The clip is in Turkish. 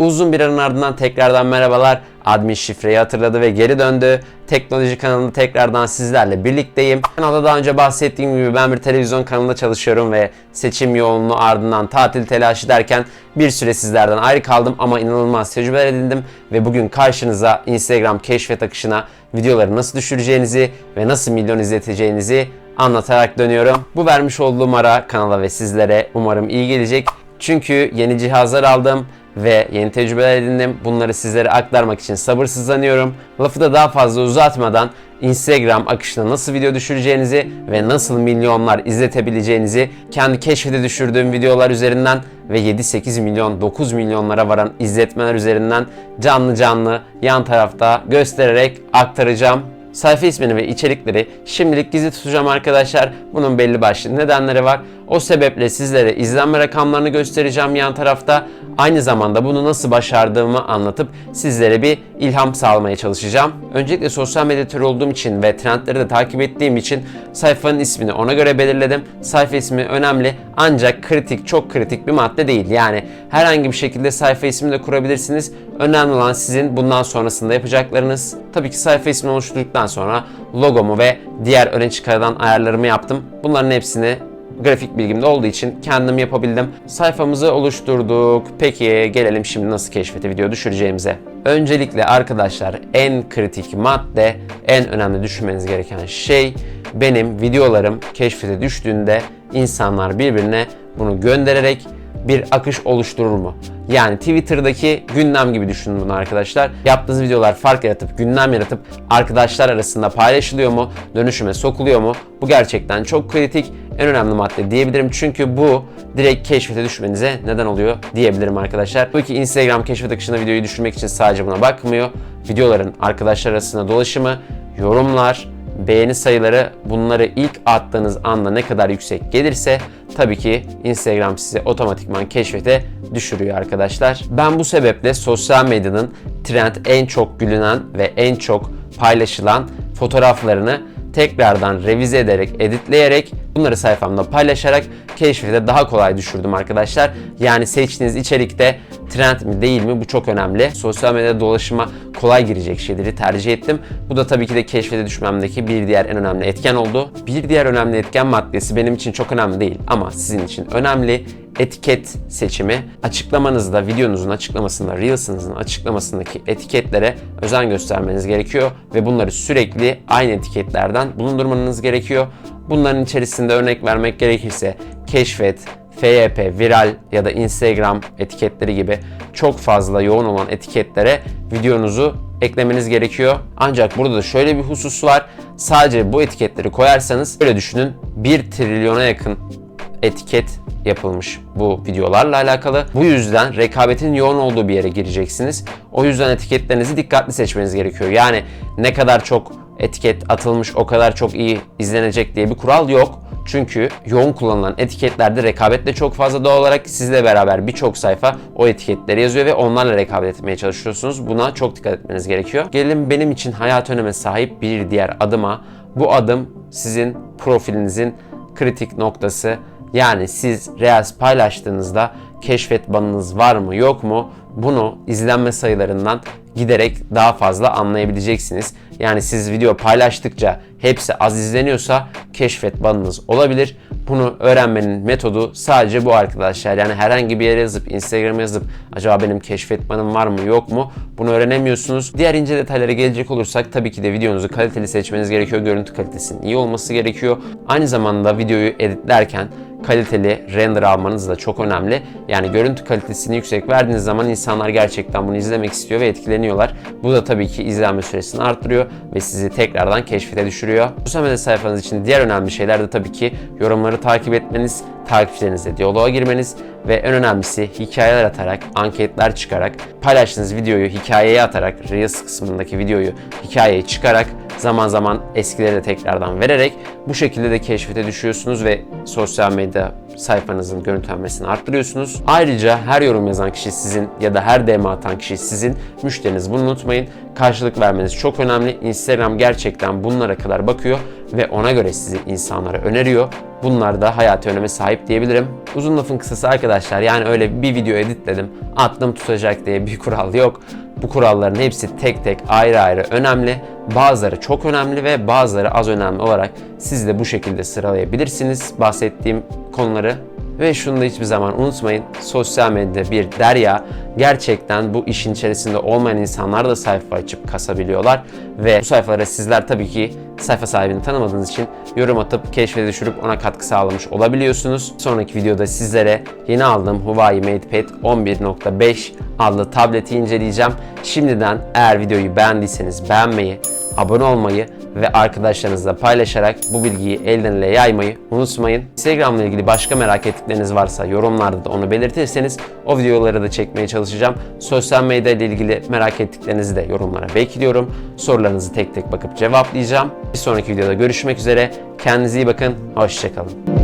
Uzun bir aranın ardından tekrardan merhabalar. Admin şifreyi hatırladı ve geri döndü. Teknoloji kanalında tekrardan sizlerle birlikteyim. Kanalda daha önce bahsettiğim gibi ben bir televizyon kanalında çalışıyorum ve seçim yoğunluğu ardından tatil telaşı derken bir süre sizlerden ayrı kaldım ama inanılmaz tecrübeler edindim ve bugün karşınıza Instagram keşfet akışına videoları nasıl düşüreceğinizi ve nasıl milyon izleteceğinizi anlatarak dönüyorum. Bu vermiş olduğum ara kanala ve sizlere umarım iyi gelecek. Çünkü yeni cihazlar aldım ve yeni tecrübeler edindim. Bunları sizlere aktarmak için sabırsızlanıyorum. Lafı da daha fazla uzatmadan Instagram akışına nasıl video düşüreceğinizi ve nasıl milyonlar izletebileceğinizi kendi keşfete düşürdüğüm videolar üzerinden ve 7-8 milyon 9 milyonlara varan izletmeler üzerinden canlı canlı yan tarafta göstererek aktaracağım. Sayfa ismini ve içerikleri şimdilik gizli tutacağım arkadaşlar. Bunun belli başlı nedenleri var. O sebeple sizlere izlenme rakamlarını göstereceğim yan tarafta. Aynı zamanda bunu nasıl başardığımı anlatıp sizlere bir ilham sağlamaya çalışacağım. Öncelikle sosyal medyatör olduğum için ve trendleri de takip ettiğim için sayfanın ismini ona göre belirledim. Sayfa ismi önemli ancak kritik, çok kritik bir madde değil. Yani herhangi bir şekilde sayfa ismini de kurabilirsiniz. Önemli olan sizin bundan sonrasında yapacaklarınız. Tabii ki sayfa ismini oluşturduktan sonra logomu ve diğer öne çıkarılan ayarlarımı yaptım. Bunların hepsini grafik bilgimde olduğu için kendim yapabildim. Sayfamızı oluşturduk. Peki gelelim şimdi nasıl keşfete video düşüreceğimize. Öncelikle arkadaşlar en kritik madde, en önemli düşünmeniz gereken şey benim videolarım keşfete düştüğünde insanlar birbirine bunu göndererek bir akış oluşturur mu? Yani Twitter'daki gündem gibi düşünün bunu arkadaşlar. Yaptığınız videolar fark yaratıp, gündem yaratıp arkadaşlar arasında paylaşılıyor mu? Dönüşüme sokuluyor mu? Bu gerçekten çok kritik, en önemli madde diyebilirim. Çünkü bu direkt keşfete düşmenize neden oluyor diyebilirim arkadaşlar. Bu ki Instagram keşfet akışına videoyu düşürmek için sadece buna bakmıyor. Videoların arkadaşlar arasında dolaşımı, yorumlar, beğeni sayıları bunları ilk attığınız anda ne kadar yüksek gelirse tabii ki Instagram size otomatikman keşfete düşürüyor arkadaşlar. Ben bu sebeple sosyal medyanın trend en çok gülünen ve en çok paylaşılan fotoğraflarını tekrardan revize ederek, editleyerek bunları sayfamda paylaşarak keşfete daha kolay düşürdüm arkadaşlar. Yani seçtiğiniz içerikte trend mi değil mi bu çok önemli. Sosyal medyada dolaşıma kolay girecek şeyleri tercih ettim. Bu da tabii ki de keşfete düşmemdeki bir diğer en önemli etken oldu. Bir diğer önemli etken maddesi benim için çok önemli değil ama sizin için önemli etiket seçimi. Açıklamanızda, videonuzun açıklamasında, Reels'ınızın açıklamasındaki etiketlere özen göstermeniz gerekiyor ve bunları sürekli aynı etiketlerden bulundurmanız gerekiyor. Bunların içerisinde örnek vermek gerekirse keşfet, FYP, viral ya da Instagram etiketleri gibi çok fazla yoğun olan etiketlere videonuzu eklemeniz gerekiyor. Ancak burada da şöyle bir husus var. Sadece bu etiketleri koyarsanız böyle düşünün 1 trilyona yakın etiket yapılmış bu videolarla alakalı. Bu yüzden rekabetin yoğun olduğu bir yere gireceksiniz. O yüzden etiketlerinizi dikkatli seçmeniz gerekiyor. Yani ne kadar çok etiket atılmış o kadar çok iyi izlenecek diye bir kural yok. Çünkü yoğun kullanılan etiketlerde rekabet de çok fazla doğal olarak sizle beraber birçok sayfa o etiketleri yazıyor ve onlarla rekabet etmeye çalışıyorsunuz. Buna çok dikkat etmeniz gerekiyor. Gelelim benim için hayat öneme sahip bir diğer adıma. Bu adım sizin profilinizin kritik noktası. Yani siz Reels paylaştığınızda keşfet var mı yok mu bunu izlenme sayılarından giderek daha fazla anlayabileceksiniz. Yani siz video paylaştıkça hepsi az izleniyorsa keşfet banınız olabilir. Bunu öğrenmenin metodu sadece bu arkadaşlar. Yani herhangi bir yere yazıp Instagram'a yazıp acaba benim keşfet banım var mı yok mu bunu öğrenemiyorsunuz. Diğer ince detaylara gelecek olursak tabii ki de videonuzu kaliteli seçmeniz gerekiyor. Görüntü kalitesinin iyi olması gerekiyor. Aynı zamanda videoyu editlerken kaliteli render almanız da çok önemli. Yani görüntü kalitesini yüksek verdiğiniz zaman insanlar gerçekten bunu izlemek istiyor ve etkileniyorlar. Bu da tabii ki izlenme süresini arttırıyor ve sizi tekrardan keşfete düşürüyor. Sosyal medya sayfanız için diğer önemli şeyler de tabii ki yorumları takip etmeniz, takipçilerinizle diyaloğa girmeniz ve en önemlisi hikayeler atarak, anketler çıkarak, paylaştığınız videoyu hikayeye atarak, Reels kısmındaki videoyu hikayeye çıkarak zaman zaman eskileri de tekrardan vererek bu şekilde de keşfete düşüyorsunuz ve sosyal medya sayfanızın görüntülenmesini arttırıyorsunuz. Ayrıca her yorum yazan kişi sizin ya da her DM atan kişi sizin müşteriniz. Bunu unutmayın. Karşılık vermeniz çok önemli. Instagram gerçekten bunlara kadar bakıyor ve ona göre sizi insanlara öneriyor. Bunlar da hayati öneme sahip diyebilirim. Uzun lafın kısası arkadaşlar yani öyle bir video editledim attım tutacak diye bir kural yok. Bu kuralların hepsi tek tek ayrı ayrı önemli. Bazıları çok önemli ve bazıları az önemli olarak siz de bu şekilde sıralayabilirsiniz bahsettiğim konuları. Ve şunu da hiçbir zaman unutmayın. Sosyal medyada bir derya. Gerçekten bu işin içerisinde olmayan insanlar da sayfa açıp kasabiliyorlar. Ve bu sayfalara sizler tabii ki sayfa sahibini tanımadığınız için yorum atıp keşfe düşürüp ona katkı sağlamış olabiliyorsunuz. Sonraki videoda sizlere yeni aldığım Huawei MatePad 11.5 adlı tableti inceleyeceğim. Şimdiden eğer videoyu beğendiyseniz beğenmeyi, abone olmayı ve arkadaşlarınızla paylaşarak bu bilgiyi elden ele yaymayı unutmayın. Instagram ile ilgili başka merak ettikleriniz varsa yorumlarda da onu belirtirseniz o videoları da çekmeye çalışacağım. Sosyal medya ile ilgili merak ettiklerinizi de yorumlara bekliyorum. Sorularınızı tek tek bakıp cevaplayacağım. Bir sonraki videoda görüşmek üzere. Kendinize iyi bakın. Hoşçakalın.